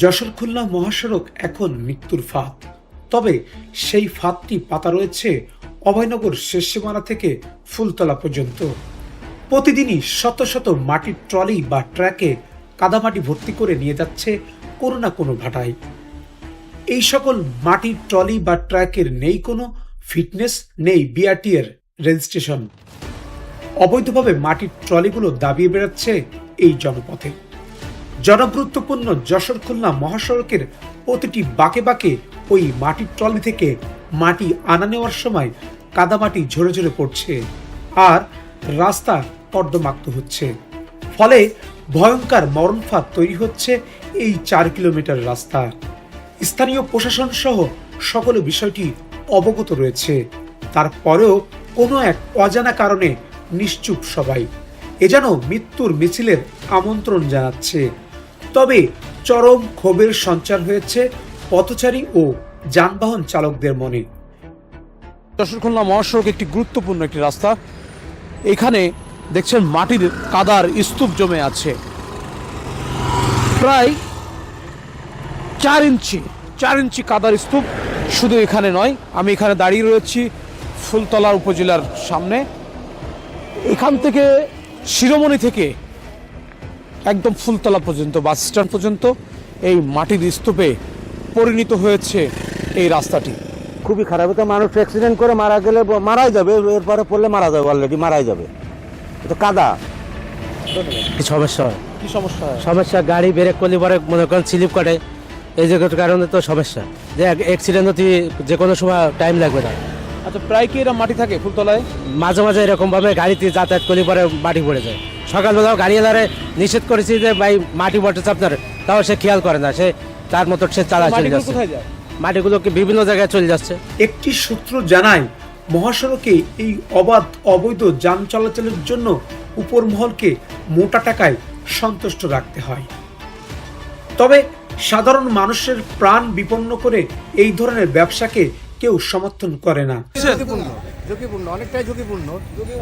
যশোর খুলনা মহাসড়ক এখন মৃত্যুর ফাঁদ। তবে সেই ফাঁদটি পাতা রয়েছে অভয়নগর শেষ সীমানা থেকে ফুলতলা পর্যন্ত। প্রতিদিনই শত শত মাটির ট্রলি বা ট্র্যাকে কাদামাটি ভর্তি করে নিয়ে যাচ্ছে কোনো না কোনো ভাটায় এই সকল মাটির ট্রলি বা ট্র্যাকের নেই কোনো ফিটনেস, নেই বিআরটি এর রেজিস্ট্রেশন অবৈধভাবে মাটির ট্রলিগুলো দাবিয়ে বেড়াচ্ছে এই জনপথে। জনগুরুত্বপূর্ণ যশোর খুলনা মহাসড়কের প্রতিটি বাঁকে বাঁকে ওই মাটির ট্রলি থেকে মাটি আনা নেওয়ার সময় কাদামাটি ঝরে ঝরে পড়ছে আর রাস্তা কর্দমাক্ত হচ্ছে। ফলে ভয়ঙ্কর মরণফাঁদ তৈরি হচ্ছে এই চার কিলোমিটার রাস্তা। স্থানীয় প্রশাসন সহ সকল বিষয়টি অবগত রয়েছে। তারপরেও কোনো এক অজানা কারণে নিশ্চুপ সবাই। এ যেন মৃত্যুর মিছিলের আমন্ত্রণ জানাচ্ছে। তবে চরম ক্ষোভের সঞ্চার হয়েছে পথচারী ও যানবাহন চালকদের মনে। যশোর খুলনা মহাসড়ক একটি গুরুত্বপূর্ণ একটি রাস্তা। এখানে দেখছেন মাটির কাদার স্তূপ জমে আছে। প্রায় চার ইঞ্চি চার ইঞ্চি কাদার স্তূপ শুধু এখানে নয়, আমি এখানে দাঁড়িয়ে রয়েছি ফুলতলা উপজেলার সামনে। এখান থেকে শিরোমণি থেকে একদম ফুলতলা পর্যন্ত বাস স্ট্যান্ড পর্যন্ত এই মাটির স্তূপে পরিণত হয়েছে এই রাস্তাটি। খুবই খারাপ। তো মানুষ অ্যাক্সিডেন্ট করে মারা গেলে মারাই যাবে। এরপরে পড়লে মারা যাবে অলরেডি মারাই যাবে। তো কাদা। কি সমস্যা? হয় কি সমস্যা? হয় সমস্যা গাড়ি ব্রেক করলে পরে মনে করেন স্লিপ করে এই যে কারণে তো সমস্যা। যে অ্যাক্সিডেন্ট হতে যে কোনো সময় টাইম লাগবে না। আচ্ছা প্রায় কি এরা মাটি থাকে ফুলতলায়? মাঝে মাঝে এরকমভাবে গাড়িতে যাতায়াত করলে পরে মাটি পড়ে যায়। সকালবেলাও গাড়ি এলারে নিষেধ করেছি যে ভাই মাটি পড়েছে আপনার তাও সে খেয়াল করে না সে তার মতো সে চালা চলে যাচ্ছে। কোথায় যায়? মাটিগুলো কি বিভিন্ন জায়গায় চলে যাচ্ছে? একটি সূত্র জানায় মহাসড়কে এই অবাধ অবৈধ যান চলাচলের জন্য উপরমহলকে মোটা টাকায় সন্তুষ্ট রাখতে হয়। তবে সাধারণ মানুষের প্রাণ বিপন্ন করে এই ধরনের ব্যবসাকে কেউ সমর্থন করে না। ঝুঁকিপূর্ণ, অনেকটাই ঝুঁকিপূর্ণ।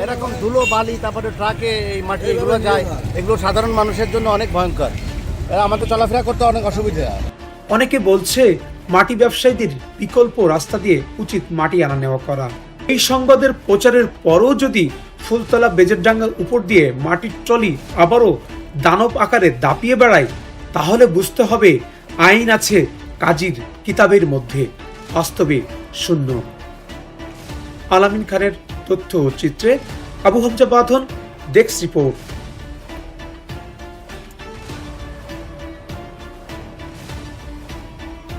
এরকম ধুলো, বালি, তারপরে ট্রাকে এই মাটি এগুলো যায়, এগুলো সাধারণ মানুষের জন্য অনেক ভয়ঙ্কর। আমাদের চলাফেরা করতে অনেক অসুবিধা অনেকে বলছে, মাটি ব্যবসায়ীদের বিকল্প রাস্তা দিয়ে উচিত মাটি আনা নেওয়া করা। এই সংবাদের প্রচারের পরও যদি ফুলতলা বেজেরডাঙ্গার উপর দিয়ে মাটির ট্রলি আবারও দানব আকারে দাপিয়ে বেড়ায়, তাহলে বুঝতে হবে আইন আছে কাজীর কিতাবের মধ্যে। বাস্তবে শূন্য। আলামিন খানের তথ্য চিত্রে আবু হামজা বাঁধন ডেস্ক রিপোর্ট।